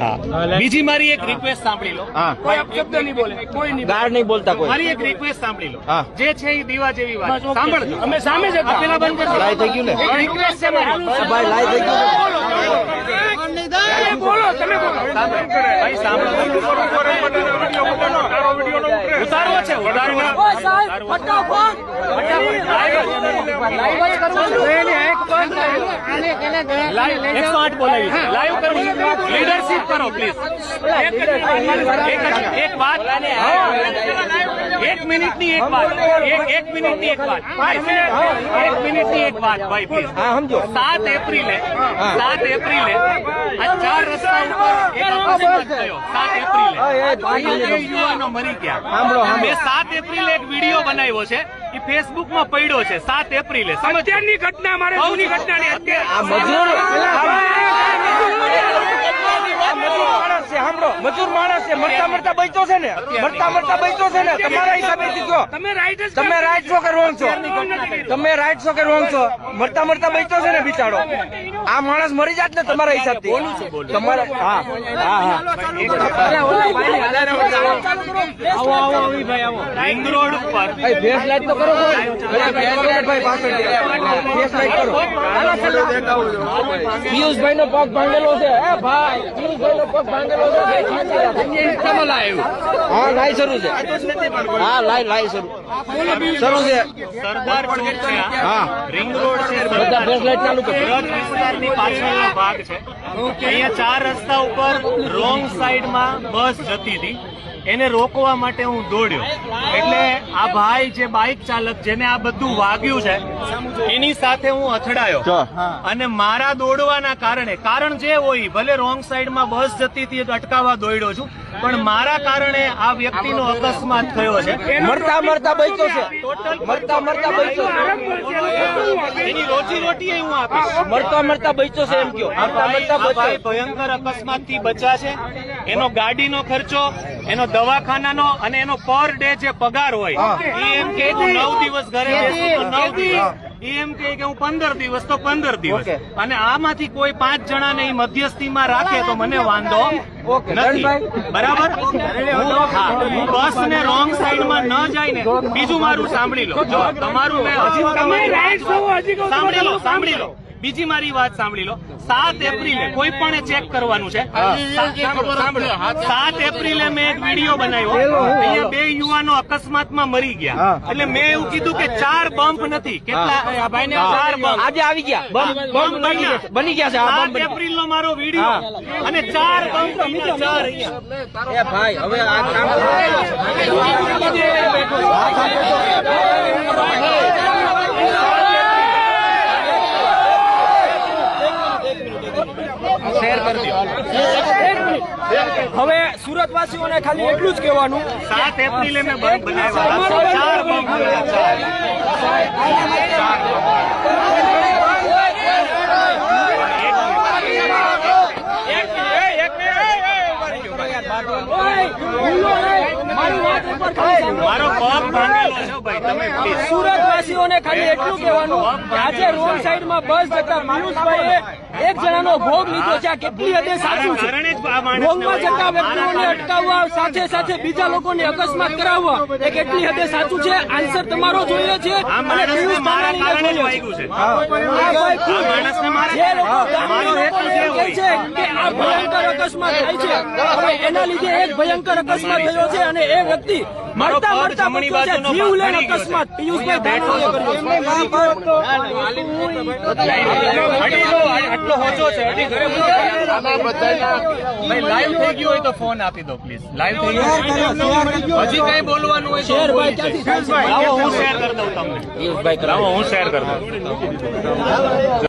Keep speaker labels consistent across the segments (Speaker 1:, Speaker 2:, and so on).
Speaker 1: હા. બીજી મારી એક રિક્વેસ્ટ સાંભળી લો. કોઈ અપશબ્દ નહીં બોલે. કોઈ નહીં
Speaker 2: ગાળ નહીં બોલતા કોઈ.
Speaker 1: મારી એક રિક્વેસ્ટ સાંભળી લો. જે છે એ દીવા જેવી વાત. સાંભળજો. અમે સામે જ પેલા બંધ કરી
Speaker 2: લાઈ થઈ ગયું ને?
Speaker 1: રિક્વેસ્ટ છે મારી.
Speaker 2: ભાઈ લાઈ થઈ ગયું.
Speaker 1: બોલો તમે બોલો. ભાઈ સાંભળો. ઉતારવો છે એકસો આઠ બોલાવી લાઈવ કરવું લીડરશીપ કરો પ્લીઝ એક વાત. એક મિનિટની એક વાત એક એક મિનિટની એક વાત એક મિનિટની એક વાત ભાઈ પ્લીઝ
Speaker 2: હા સમજો
Speaker 1: સાત એપ્રિલે સાત એપ્રિલે આ ચાર રસ્તા ઉપર એક અકસ્માત થયો સાત એપ્રિલે યુવાનો મરી ગયા. મેં સાત એપ્રિલે એક વીડિયો બનાવ્યો છે એ ફેસબુકમાં પડ્યો છે સાત એપ્રિલે અત્યારની ઘટના મારે જૂની ઘટનાની
Speaker 2: આ મજૂર મજૂર માણસ છે સાંભળો મજૂર માણસ છે મરતા મરતા બચ્યો છે ને મરતા મરતા બચ્યો છે ને તમારા હિસાબે કયો
Speaker 1: તમે રાઈટ જ
Speaker 2: તમે રાઈટ છો કે રોંગ છો તમે રાઈટ છો કે રોંગ છો મરતા મરતા બચ્યો છે ને બિચારો આ માણસ મરી જાત ને તમારા હિસાબથી તમારા હા હા હા
Speaker 1: રિંગ રોડ ઉપર
Speaker 2: ફેસ લાઈટ તો કરો ભાઈ પાછળ ફેસ લાઈટ કરો પિયુષભાઈ નો પગ ભાંગેલો છે ભાઈ પિયુષભાઈ નો પગ ભાંગેલો છે હા લાઈ શરૂ છે. હા લાઈ લાઈ શરૂ. શરૂ છે.
Speaker 1: સરદાર ચોક છે
Speaker 2: હા.
Speaker 1: રિંગ રોડ છે
Speaker 2: બધા
Speaker 1: સરદાર
Speaker 2: લાઈટ ચાલુ કરો.
Speaker 1: બ્રજ વિસ્તારની પાછળનો ભાગ છે. અહીંયા ચાર રસ્તા ઉપર રોંગ સાઈડમાં બસ જતી હતી. એને રોકવા માટે હું દોડ્યો. એટલે આ ભાઈ જે બાઇક ચાલક જેને આ બધું વાગ્યું છે એની સાથે હું અથડાયો. અને મારા દોડવાના કારણે કારણ જે હોય ભલે રોંગ સાઈડમાં બસ જતી હતી અટકાવવા દોડ્યો છું પણ મારા કારણે આ વ્યક્તિનો અકસ્માત થયો છે.
Speaker 2: મરતા મરતા બચ્યો છે. મરતા મરતા બચ્યો છે.
Speaker 1: એની રોજી રોટી હું આપીશ.
Speaker 2: મરતા મરતા બચ્યો છે એમ કયો. મરતા મરતા
Speaker 1: ભાઈ
Speaker 2: બચ્યો
Speaker 1: ભયંકર અકસ્માતથી બચ્યા છે. એનો ગાડીનો ખર્ચો એનો દવાખાનાનો અને એનો પર ડે જે પગાર હોય. એ એમ કે હું નવ દિવસ ઘરે બેસું નવ દિવસ. એ એમ કે હું પંદર દિવસ તો પંદર દિવસ. અને આમાંથી કોઈ પાંચ જણાને મધ્યસ્થી મધ્યસ્થીમાં રાખે તો મને વાંધો. નથી. બરાબર? હું બસ ને રોંગ સાઈડમાં ન જાય ને બીજું મારું સાંભળી લો. જો તમારું મેં હજી સાંભળી લો સાંભળી લો. બીજી મારી વાત સાંભળી લો. સાત એપ્રિલે કોઈ પણ ચેક કરવાનું છે. સાત- એપ્રિલે મેં એક વીડિયો બનાવ્યો. અહીંયા બે યુવાનો અકસ્માતમાં મરી ગયા. એટલે મેં એવું કીધું કે ચાર બમ્પ નથી. કેટલા? ભાઈને ચાર બમ્પ
Speaker 2: આજે આવી ગયા. બમ બમ બની ગયા છે.
Speaker 1: સાત એપ્રિલ નો મારો વીડિયો. અને ચાર બમ્પ ચાર
Speaker 2: ભાઈ હવે આ કામ
Speaker 3: હવે સુરતવાસીઓને ખાલી એટલું જ કહેવાનું
Speaker 1: સાત એપ્રિલે મેં ચાર
Speaker 3: મારી
Speaker 1: પગ ભાંગેલો છે ભાઈ તમે
Speaker 3: સુરતવાસીઓને ખાલી એટલું કહેવાનું કે આજે રોડ સાઈડમાં બસ જતા પિયુષભાઈએ એક જણાનો ભોગ લીધો છે. આ કેટલી હદે સાચું છે? રોંગમાં જતા વ્યક્તિઓને અટકાવવા સાથે સાથે બીજા લોકોને અકસ્માત કરાવવા એ કેટલી હદે સાચું છે? આન્સર તમારો જોઈએ છે અને પિયુષ ધાનાણીને
Speaker 1: વાગ્યું છે.
Speaker 3: જે લોકો ગામના
Speaker 1: હેતુ
Speaker 3: લોકોને
Speaker 1: જે
Speaker 3: એમ કહે છે કે આ ભયંકર અકસ્માત થાય છે. હવે એના લીધે એક ભયંકર અકસ્માત થયો છે અને એ વ્યક્તિ
Speaker 1: મારો
Speaker 3: મરતા મરતા જીવ
Speaker 1: છે.
Speaker 3: અકસ્માત. પિયુષભાઈ
Speaker 1: બેઠો
Speaker 3: ધાનાણીએ કર્યો છે.
Speaker 1: અડી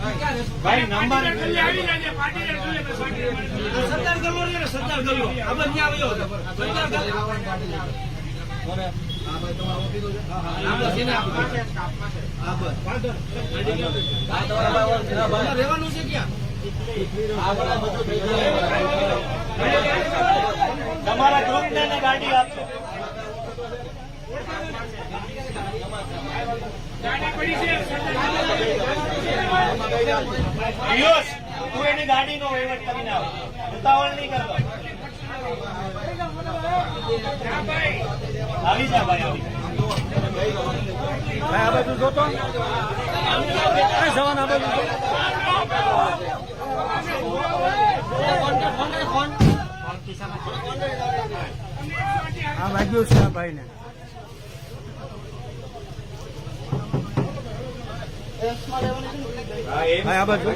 Speaker 1: ભાઈ નંબર સરદાર ગલ્લો હોય સરદાર ગલ્લો. આ દો પ્લીઝ લાઈવ થઈ ગયું હજી કઈ બોલવાનું હોય તો
Speaker 3: શેર ભાઈ
Speaker 1: બોલી
Speaker 3: ક્યાંથી
Speaker 1: જઈશ.
Speaker 3: થાય છે?
Speaker 1: નંબર તમારા ગ્રુપ ને ગાડી આપશો પિયુષ તું એની ગાડીનો વહીવટ કરીને આવ ઉતાવળ નહીં કરતો આવી જા ભાઈ આવી જા.
Speaker 4: આ વાગ્યું છે આ ભાઈને. ભાઈ આ બાજુ